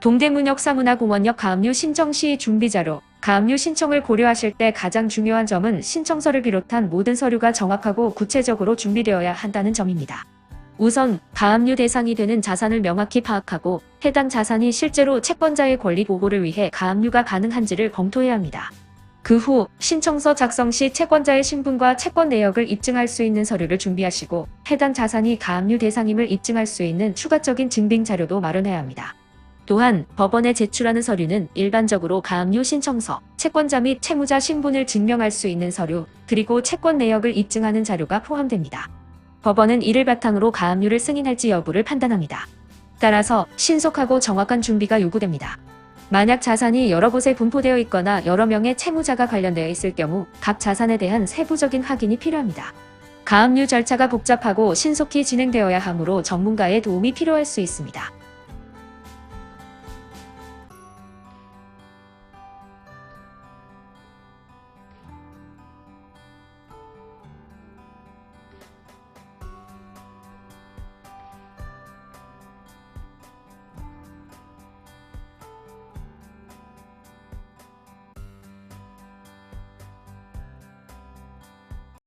동대문역 사문화공원역 가압류 신청 시 준비 자료. 가압류 신청을 고려하실 때 가장 중요한 점은 신청서를 비롯한 모든 서류가 정확하고 구체적으로 준비되어야 한다는 점입니다. 우선 가압류 대상이 되는 자산을 명확히 파악하고 해당 자산이 실제로 채권자의 권리 보호를 위해 가압류가 가능한지를 검토해야 합니다. 그 후 신청서 작성 시 채권자의 신분과 채권 내역을 입증할 수 있는 서류를 준비하시고 해당 자산이 가압류 대상임을 입증할 수 있는 추가적인 증빙 자료도 마련해야 합니다. 또한 법원에 제출하는 서류는 일반적으로 가압류 신청서, 채권자 및 채무자 신분을 증명할 수 있는 서류, 그리고 채권 내역을 입증하는 자료가 포함됩니다. 법원은 이를 바탕으로 가압류를 승인할지 여부를 판단합니다. 따라서 신속하고 정확한 준비가 요구됩니다. 만약 자산이 여러 곳에 분포되어 있거나 여러 명의 채무자가 관련되어 있을 경우 각 자산에 대한 세부적인 확인이 필요합니다. 가압류 절차가 복잡하고 신속히 진행되어야 하므로 전문가의 도움이 필요할 수 있습니다.